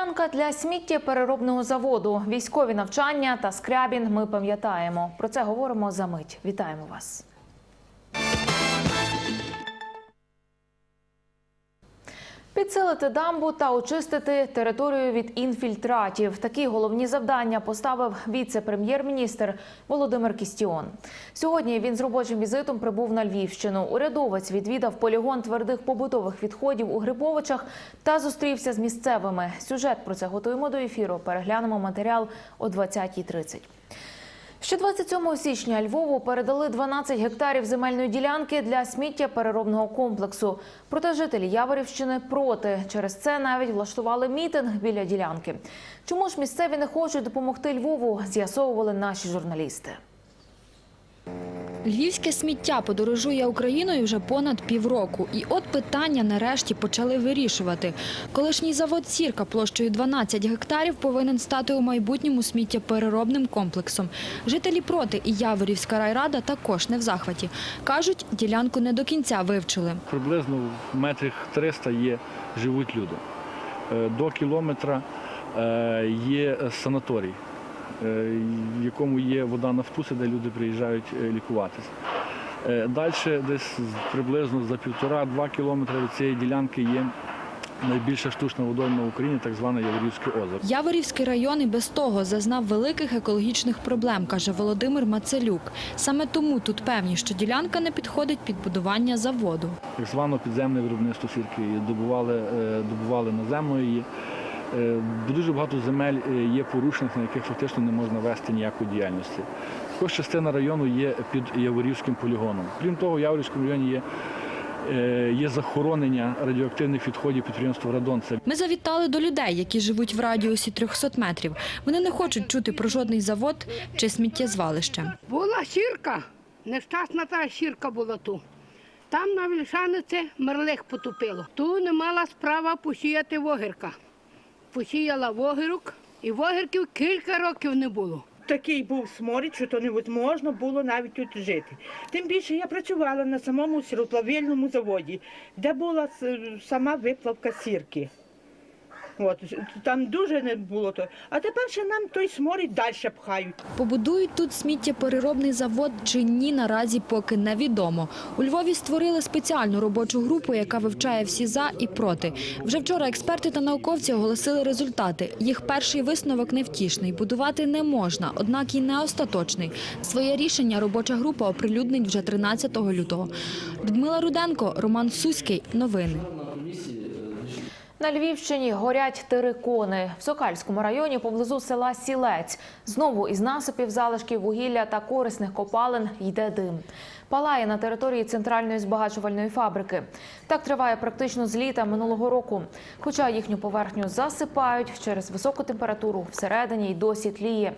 Ділянка для сміттєпереробного заводу, військові навчання та скрябін. Ми пам'ятаємо. Про це говоримо за мить. Вітаємо вас. Підсилити дамбу та очистити територію від інфільтратів. Такі головні завдання поставив віце-прем'єр-міністр Володимир Кістіон. Сьогодні він з робочим візитом прибув на Львівщину. Урядовець відвідав полігон твердих побутових відходів у Грибовичах та зустрівся з місцевими. Сюжет про це готуємо до ефіру. Переглянемо матеріал о 20.30. Ще 27 січня Львову передали 12 гектарів земельної ділянки для сміттєпереробного комплексу. Проте жителі Яворівщини проти. Через це навіть влаштували мітинг біля ділянки. Чому ж місцеві не хочуть допомогти Львову, з'ясовували наші журналісти. Львівське сміття подорожує Україною вже понад півроку. І от питання нарешті почали вирішувати. Колишній завод «Сірка» площею 12 гектарів повинен стати у майбутньому сміттєпереробним комплексом. Жителі проти і Яворівська райрада також не в захваті. Кажуть, ділянку не до кінця вивчили. Приблизно в метрах 300 є, живуть люди. Е, До кілометра е, є санаторій, в якому є вода на вкуси, де люди приїжджають е, лікуватися. Далі десь приблизно за півтора-два кілометри від цієї ділянки є найбільша штучна водойма в Україні, так зване Яворівське озеро. Яворівський район і без того зазнав великих екологічних проблем, каже Володимир Мацелюк. Саме тому тут певні, що ділянка не підходить під будування заводу. так звано підземне виробництво сірки. Добували, е, добували наземно її. Е, Дуже багато земель е, є порушених, на яких фактично не можна вести ніякої діяльності. Також частина району є під Яворівським полігоном. Крім того, в Яворівському районі є, е, є захоронення радіоактивних відходів підприємства Радонце. Ми завітали до людей, які живуть в радіусі 300 метрів. Вони не хочуть чути про жодний завод чи сміттєзвалище. Була сірка, нещасна та сірка була ту. Там на Вільшаниці мерлих потопило. Ту не мала справа посіяти вогірка. Посіяла вогірок, і вогірків кілька років не було. Такий був сморід, що то невозможно було навіть тут жити. Тим більше я працювала на самому сіроплавильному заводі, де була сама виплавка сірки. От, там дуже не було то. А тепер ще нам той сморід далі пхають. Побудують тут сміттєпереробний завод чи ні, наразі поки невідомо. У Львові створили спеціальну робочу групу, яка вивчає всі за і проти. Вже вчора експерти та науковці оголосили результати. Їх перший висновок невтішний. Будувати не можна, однак і не остаточний. Своє рішення робоча група оприлюднить вже 13 лютого. Людмила Руденко, Роман Суський. Новини. На Львівщині горять терикони. В Сокальському районі поблизу села Сілець. Знову із насипів залишків вугілля та корисних копалин йде дим. Палає на території центральної збагачувальної фабрики. Так триває практично з літа минулого року. Хоча їхню поверхню засипають через високу температуру всередині й досі тліє.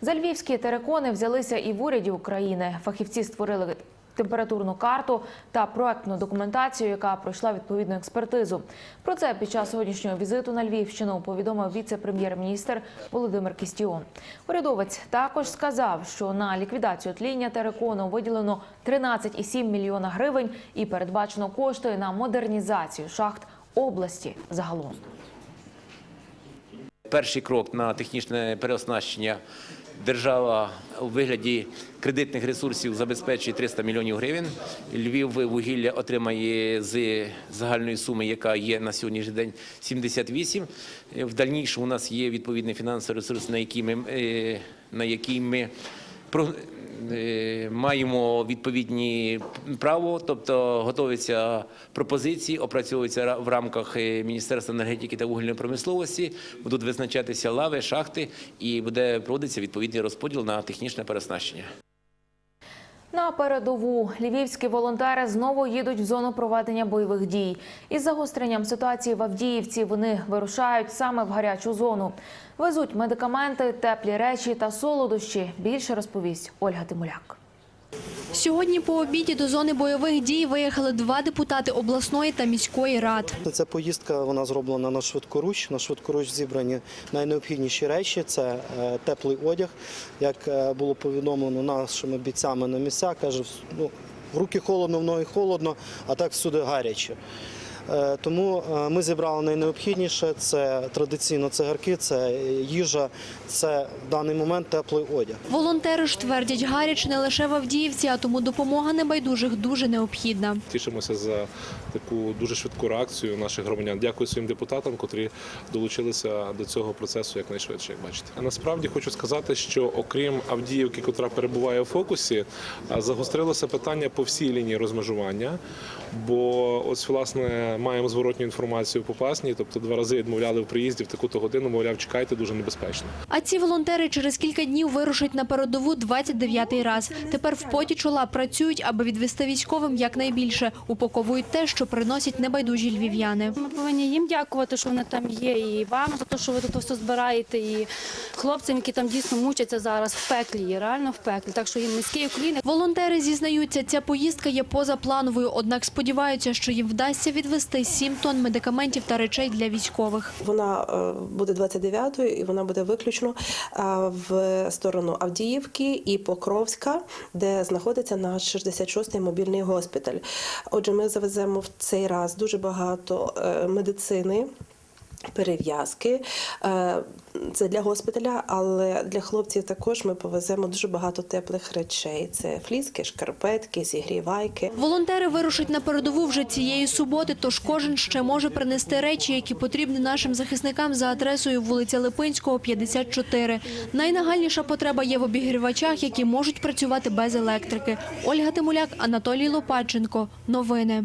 За львівські терикони взялися і в уряді України. Фахівці створили температурну карту та проектну документацію, яка пройшла відповідну експертизу. Про це під час сьогоднішнього візиту на Львівщину повідомив віце-прем'єр-міністр Володимир Кістіон. Урядовець також сказав, що на ліквідацію тління терикону виділено 13,7 мільйона гривень і передбачено кошти на модернізацію шахт області загалом. Перший крок на технічне переоснащення держава у вигляді кредитних ресурсів забезпечує 300 мільйонів гривень. Львів вугілля отримає з загальної суми, яка є на сьогоднішній день 78. В дальнішому у нас є відповідний фінансовий ресурс, на який ми, е, на який ми маємо відповідні право, тобто готуються пропозиції, опрацьовуються в рамках е, Міністерства енергетики та вугільної промисловості, будуть визначатися лави, шахти і буде проводитися відповідний розподіл на технічне переоснащення. На передову львівські волонтери знову їдуть в зону проведення бойових дій. Із загостренням ситуації в Авдіївці вони вирушають саме в гарячу зону. Везуть медикаменти, теплі речі та солодощі. Більше розповість Ольга Тимуляк. Сьогодні по обіді до зони бойових дій виїхали два депутати обласної та міської рад. Ця поїздка вона зроблена на швидкоруч. На швидкоруч зібрані найнеобхідніші речі. Це е, теплий одяг. Як е, було повідомлено нашими бійцями на місцях, каже, ну, в руки холодно, в ноги холодно, а так всюди гаряче. Е, Тому е, ми зібрали найнеобхідніше. Це традиційно цигарки, це їжа, це в даний момент теплий одяг. Волонтери ж твердять, гаряч не лише в Авдіївці, а тому допомога небайдужих дуже необхідна. Тішимося за таку дуже швидку реакцію наших громадян. Дякую своїм депутатам, котрі долучилися до цього процесу якнайшвидше, як бачите. А насправді хочу сказати, що окрім Авдіївки, котра перебуває у фокусі, загострилося питання по всій лінії розмежування. Бо ось власне маємо зворотню інформацію по Пасні, тобто два рази відмовляли в приїзді в таку-то годину, мовляв, чекайте, дуже небезпечно. А ці волонтери через кілька днів вирушать на передову 29-й раз. Тепер в поті чола працюють, аби відвести військовим якнайбільше. Упаковують те, що приносять небайдужі львів'яни. Ми повинні їм дякувати, що вони там є, і вам за те, що ви тут все збираєте, і хлопцям, які там дійсно мучаться зараз в пеклі, є реально в пеклі. Так що їм низький уклін. Волонтери зізнаються, ця поїздка є позаплановою, однак сподіваються, що їм вдасться відвести 7 тонн медикаментів та речей для військових. Вона е, буде 29-ю і вона буде виключно е, в сторону Авдіївки і Покровська, де знаходиться наш 66-й мобільний госпіталь. Отже, ми завеземо в цей раз дуже багато е, медицини. Перев'язки Е, це для госпіталя, але для хлопців також ми повеземо дуже багато теплих речей. Це фліски, шкарпетки, зігрівайки. Волонтери вирушать на передову вже цієї суботи, тож кожен ще може принести речі, які потрібні нашим захисникам за адресою вулиця Липинського, 54. Найнагальніша потреба є в обігрівачах, які можуть працювати без електрики. Ольга Тимуляк, Анатолій Лопаченко. Новини.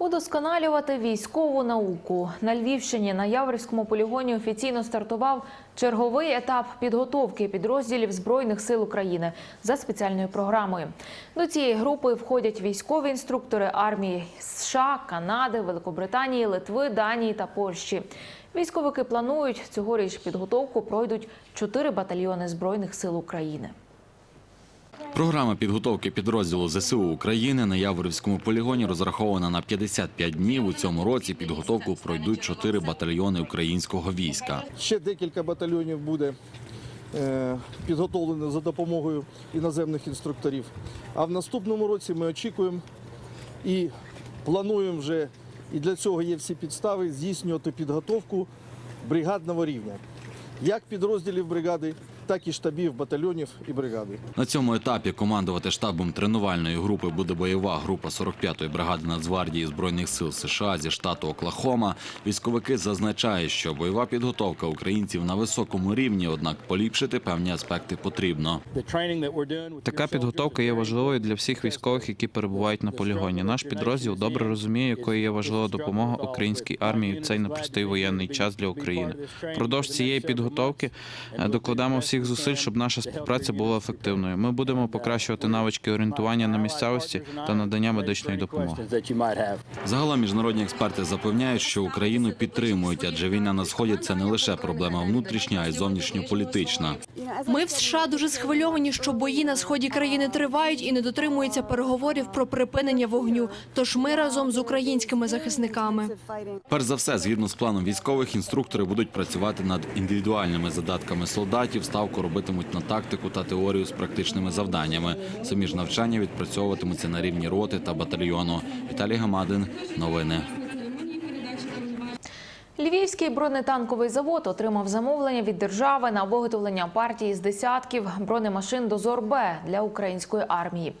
Удосконалювати військову науку на Львівщині на Яворівському полігоні офіційно стартував черговий етап підготовки підрозділів збройних сил України за спеціальною програмою. До цієї групи входять військові інструктори армії США, Канади, Великобританії, Литви, Данії та Польщі. Військовики планують цьогоріч підготовку пройдуть чотири батальйони збройних сил України. Програма підготовки підрозділу ЗСУ України на Яворівському полігоні розрахована на 55 днів. У цьому році підготовку пройдуть чотири батальйони українського війська. Ще декілька батальйонів буде е, підготовлено за допомогою іноземних інструкторів. А в наступному році ми очікуємо і плануємо вже, і для цього є всі підстави здійснювати підготовку бригадного рівня. Як підрозділів бригади, так і штабів, батальйонів і бригади. На цьому етапі командувати штабом тренувальної групи буде бойова група 45-ї бригади Нацгвардії збройних сил США зі штату Оклахома. Військовики зазначають, що бойова підготовка українців на високому рівні, однак поліпшити певні аспекти потрібно. Така підготовка є важливою для всіх військових, які перебувають на полігоні. Наш підрозділ добре розуміє, якою є важлива допомога українській армії в цей непростий воєнний час для України. Продовж цієї підготовки е, докладемо всіх зусиль, щоб наша співпраця була ефективною. Ми будемо покращувати навички орієнтування на місцевості та надання медичної допомоги. Загалом міжнародні експерти запевняють, що Україну підтримують, адже війна на сході це не лише проблема внутрішня, а й зовнішньополітична. Ми в США дуже схвильовані, що бої на сході країни тривають і не дотримуються переговорів про припинення вогню. Тож ми разом з українськими захисниками. Перш за все, згідно з планом військових, інструктори будуть працювати над індивідуальними задатками солдатів, ставку робитимуть на тактику та теорію з практичними завданнями. Самі ж навчання відпрацьовуватимуться на рівні роти та батальйону. Віталій Гамадин, новини. Львівський бронетанковий завод отримав замовлення від держави на виготовлення партії з десятків бронемашин «Дозор Б» для української армії.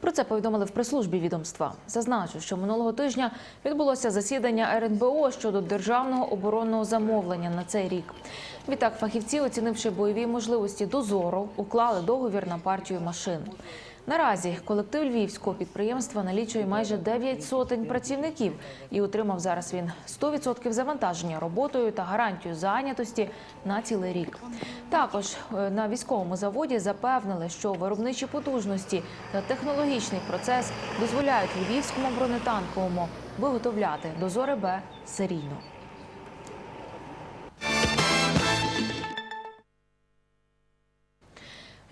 Про це повідомили в прес-службі відомства. Зазначу, що минулого тижня відбулося засідання РНБО щодо державного оборонного замовлення на цей рік. Відтак, фахівці, оцінивши бойові можливості дозору, уклали договір на партію машин. Наразі колектив львівського підприємства налічує майже 9 сотень працівників і отримав зараз він 100% завантаження роботою та гарантію зайнятості на цілий рік. Також е, на військовому заводі запевнили, що виробничі потужності та технологічний процес дозволяють львівському бронетанковому виготовляти дозори Б серійно.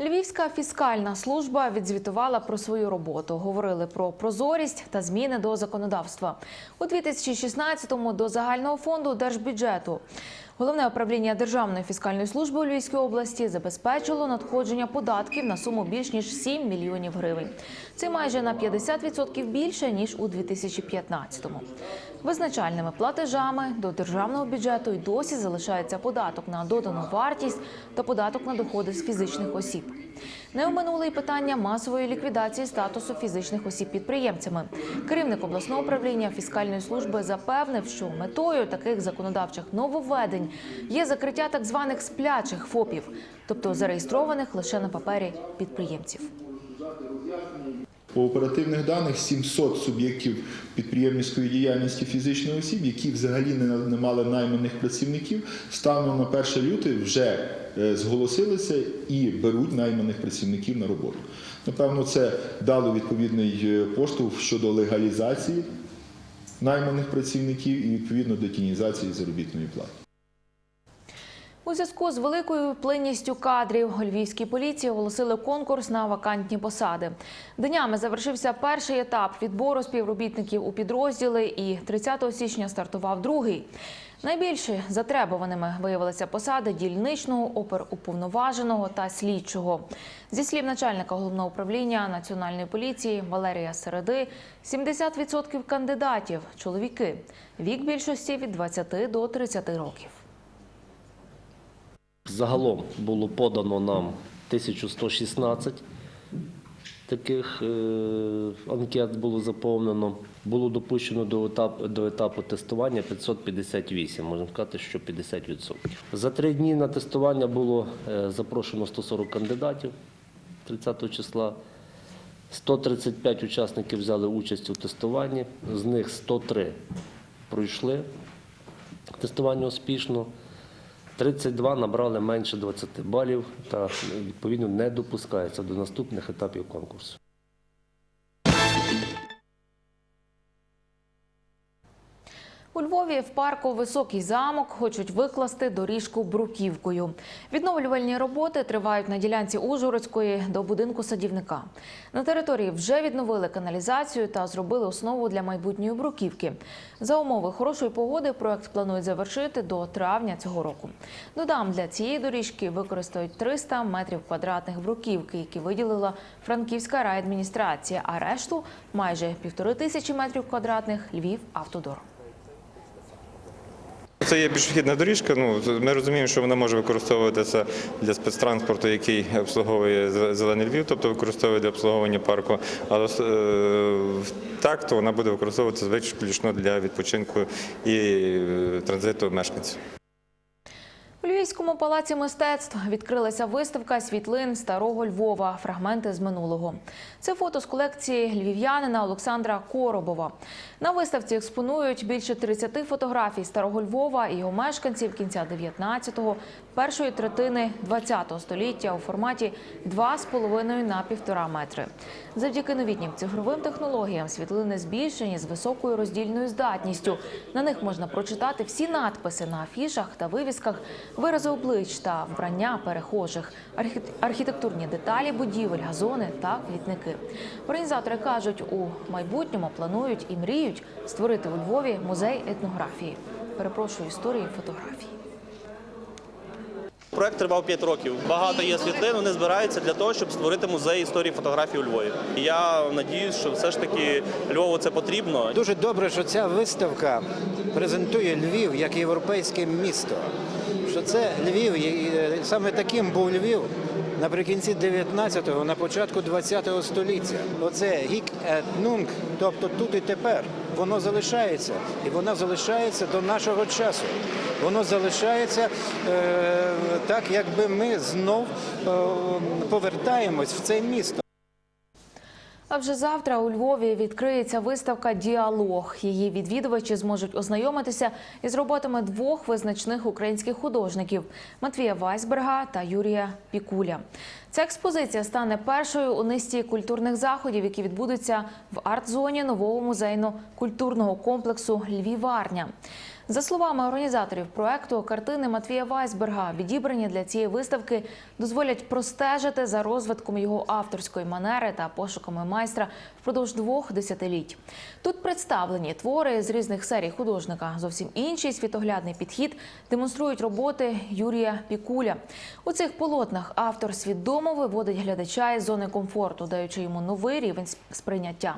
Львівська фіскальна служба відзвітувала про свою роботу. Говорили про прозорість та зміни до законодавства у 2016-му до загального фонду держбюджету. Головне управління Державної фіскальної служби у Львівській області забезпечило надходження податків на суму більш ніж 7 мільйонів гривень. Це майже на 50% більше ніж у 2015-му. Визначальними платежами до державного бюджету й досі залишається податок на додану вартість та податок на доходи з фізичних осіб. Не оминули й питання масової ліквідації статусу фізичних осіб підприємцями. Керівник обласного управління фіскальної служби запевнив, що метою таких законодавчих нововведень є закриття так званих сплячих ФОПів, тобто зареєстрованих лише на папері підприємців. По оперативних даних 700 суб'єктів підприємницької діяльності фізичних осіб, які взагалі не, мали найманих працівників, станом на 1 лютого вже зголосилися і беруть найманих працівників на роботу. Напевно, це дало відповідний е, поштовх щодо легалізації найманих працівників і відповідно детінізації заробітної плати. У зв'язку з великою плинністю кадрів у львівській поліції оголосили конкурс на вакантні посади. Днями завершився перший етап відбору співробітників у підрозділи, і 30 січня стартував другий. Найбільше затребуваними виявилися посади дільничного, оперуповноваженого та слідчого. Зі слів начальника головного управління національної поліції Валерія Середи, 70% кандидатів чоловіки. Вік більшості від 20 до 30 років. Загалом було подано нам 1116 таких е, анкет було заповнено. Було допущено до етапу, до етапу тестування 558, можна сказати, що 50%. За три дні на тестування було е, запрошено 140 кандидатів 30 числа. 135 учасників взяли участь у тестуванні, з них 103 пройшли тестування успішно. 32 набрали менше 20 балів та відповідно не допускаються до наступних етапів конкурсу. У Львові в парку Високий замок хочуть викласти доріжку бруківкою. Відновлювальні роботи тривають на ділянці Ужгородської до будинку садівника. На території вже відновили каналізацію та зробили основу для майбутньої бруківки. За умови хорошої погоди проект планують завершити до травня цього року. Додам, для цієї доріжки використають 300 метрів квадратних бруківки, які виділила Франківська райадміністрація, а решту майже півтори тисячі метрів квадратних Львів автодор. Це є пішохідна доріжка. Ну ми розуміємо, що вона може використовуватися для спецтранспорту, який обслуговує Зе- зелений Львів, тобто використовує для обслуговування парку. Але е, так то вона буде використовуватися виключно для відпочинку і е, транзиту мешканців. У Львівському палаці мистецтв відкрилася виставка світлин старого Львова. Фрагменти з минулого. Це фото з колекції львів'янина Олександра Коробова. На виставці експонують більше 30 фотографій старого Львова і його мешканців кінця 19-го, першої третини 20-го століття у форматі 2,5 на 1,5 метри. Завдяки новітнім цифровим технологіям світлини збільшені з високою роздільною здатністю. На них можна прочитати всі надписи на афішах та вивісках, вирази облич та вбрання перехожих, архі- архітектурні деталі будівель, газони та квітники. Організатори кажуть, у майбутньому планують і мріють створити у Львові музей етнографії. Перепрошую історії фотографії. Проект тривав 5 років. Багато є світлин, вони збираються для того, щоб створити музей історії фотографії у Львові. І я надіюсь, що все ж таки Львову це потрібно. Дуже добре, що ця виставка презентує Львів як європейське місто. Що це Львів, е, саме таким був Львів наприкінці 19-го, на початку 20-го століття. Оце гік нунг, тобто тут і тепер. Воно залишається, і воно залишається до нашого часу. Воно залишається е, так, якби ми знов е, повертаємось в це місто. А вже завтра у Львові відкриється виставка Діалог. Її відвідувачі зможуть ознайомитися із роботами двох визначних українських художників Матвія Вайсберга та Юрія Пікуля. Ця експозиція стане першою у низці культурних заходів, які відбудуться в арт-зоні нового музейно-культурного комплексу Львіварня. За словами організаторів проекту, картини Матвія Вайсберга, відібрані для цієї виставки, дозволять простежити за розвитком його авторської манери та пошуками майстра впродовж двох десятиліть. Тут представлені твори з різних серій художника. Зовсім інший світоглядний підхід демонструють роботи Юрія Пікуля. У цих полотнах автор свідомо виводить глядача із зони комфорту, даючи йому новий рівень сприйняття.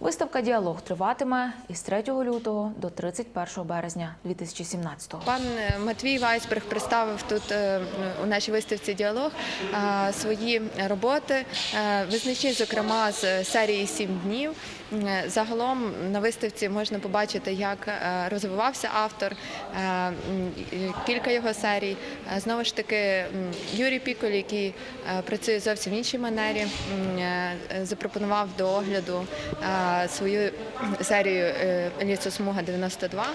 Виставка Діалог триватиме із 3 лютого до 31 березня 2017 Пан Матвій Вайсберг представив тут е, у нашій виставці діалог е, свої роботи, е, визначні, зокрема, з серії Сім днів. Е, Загалом на виставці можна побачити, як е, розвивався автор, е, кілька його серій. Знову ж таки, Юрій Піколь, який працює зовсім в іншій манері, запропонував до огляду свою серію Лісосмуга 92.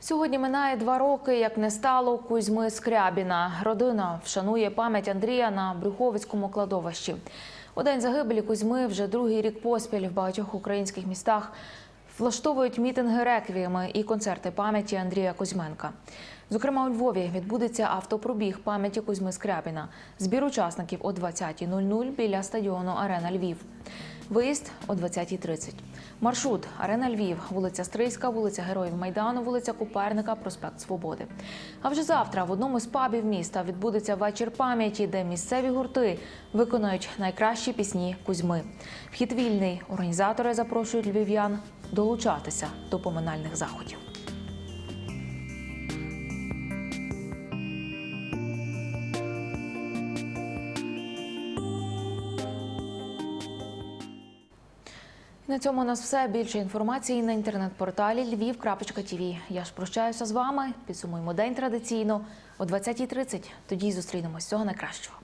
Сьогодні минає два роки, як не стало Кузьми Скрябіна. Родина вшанує пам'ять Андрія на Брюховицькому кладовищі. У день загибелі Кузьми вже другий рік поспіль в багатьох українських містах влаштовують мітинги реквіями і концерти пам'яті Андрія Кузьменка. Зокрема, у Львові відбудеться автопробіг пам'яті Кузьми Скрябіна. Збір учасників о 20.00 біля стадіону Арена Львів. Виїзд о 20.30. Маршрут Арена Львів, вулиця Стрийська, вулиця Героїв Майдану, вулиця Куперника, проспект Свободи. А вже завтра в одному з пабів міста відбудеться вечір пам'яті, де місцеві гурти виконують найкращі пісні Кузьми. Вхід вільний. Організатори запрошують львів'ян долучатися до поминальних заходів. На цьому у нас все. Більше інформації на інтернет-порталі Львів.тв. Я ж прощаюся з вами. Підсумуємо день традиційно о 20.30. Тоді зустрінемось. Всього найкращого.